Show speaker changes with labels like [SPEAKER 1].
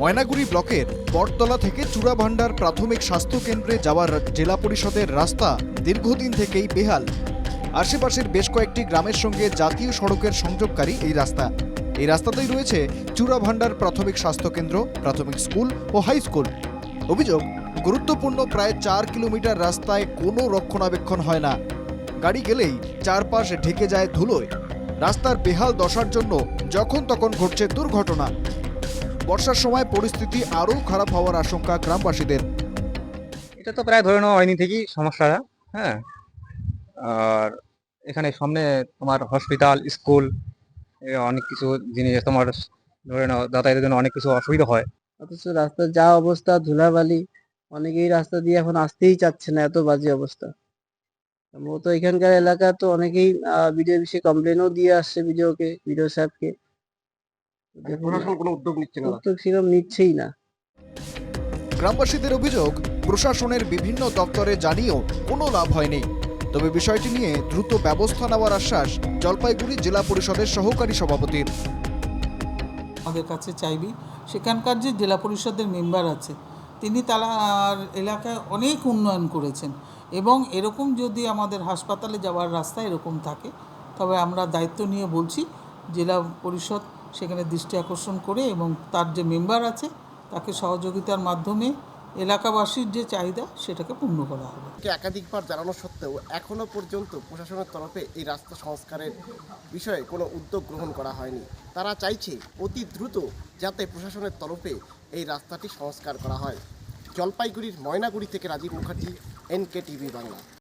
[SPEAKER 1] ময়নাগুড়ি ব্লকের বটতলা থেকে চূড়াভান্ডার প্রাথমিক স্বাস্থ্য কেন্দ্রে যাওয়ার জেলা পরিষদের রাস্তা দীর্ঘদিন থেকেই বেহাল। আশেপাশের বেশ কয়েকটি গ্রামের সঙ্গে জাতীয় সড়কের সংযোগকারী এই রাস্তা। এই রাস্তাতেই রয়েছে চূড়াভান্ডার প্রাথমিক স্বাস্থ্য কেন্দ্র প্রাথমিক স্কুল ও হাই স্কুল। অভিযোগ, গুরুত্বপূর্ণ প্রায় চার কিলোমিটার রাস্তায় কোনো রক্ষণাবেক্ষণ হয় না। গাড়ি গেলেই চারপাশ ঢেকে যায় ধুলোয়। রাস্তার বেহাল দশার জন্য যখন তখন ঘটছে দুর্ঘটনা। বর্ষার সময় পরিস্থিতি আরও খারাপ হওয়ার আশঙ্কা গ্রামবাসীদের।
[SPEAKER 2] এটা তো প্রায় ধরে নেওয়া হয়নি থেকেই সমস্যা হ্যাঁ। আর এখানে সামনে তোমার হসপিটাল স্কুল অনেক কিছু জিনিস তোমার ধরে নাও যাতায়াতের জন্য অনেক কিছু অসুবিধা হয়।
[SPEAKER 3] অথচ রাস্তার যা অবস্থা ধুলাবালি অনেকেই রাস্তা দিয়ে এখন আসতেই চাচ্ছে না এত বাজে অবস্থা। সম্ভবত এখানকার এলাকা তো অনেকেই ভিডিও বিষয়ে কমপ্লেনও দিয়ে আসছে ভিডিওকে ভিডিও সাহেবকে।
[SPEAKER 4] প্রশাসন কোনো উদ্যোগ নিচ্ছে না।
[SPEAKER 3] উদ্যোগ সেরকম নিচ্ছেই না।
[SPEAKER 1] গ্রামবাসীদের অভিযোগ প্রশাসনের বিভিন্ন দপ্তরে জানিয়েও কোনো লাভ হয়নি। তবে বিষয়টি নিয়ে দ্রুত ব্যবস্থা নেওয়ার আশ্বাস জলপাইগুড়ি জেলা পরিষদের সহকারী সভাপতির।
[SPEAKER 5] আমাদের কাছে চাইবি সেখানকার যে জেলা পরিষদের মেম্বার আছে তিনি তার এলাকায় অনেক উন্নয়ন করেছেন এবং এরকম যদি আমাদের হাসপাতালে যাওয়ার রাস্তা এরকম থাকে তবে আমরা দায়িত্ব নিয়ে বলছি জেলা পরিষদ সেখানে দৃষ্টি আকর্ষণ করে এবং তার যে মেম্বার আছে, তাকে সহযোগিতার মাধ্যমে এলাকাবাসীর যে চাহিদা, সেটাকে পূর্ণ করা হবে।
[SPEAKER 4] একাধিকবার জানানো সত্ত্বেও এখনও পর্যন্ত প্রশাসনের তরফে এই রাস্তা সংস্কারের বিষয়ে কোনো উদ্যোগ গ্রহণ করা হয়নি। তারা চাইছে অতি দ্রুত যাতে প্রশাসনের তরফে এই রাস্তাটি সংস্কার করা হয়। জলপাইগুড়ির ময়নাগুড়ি থেকে রাজীব মুখার্জি এনকে টিভি বাংলা।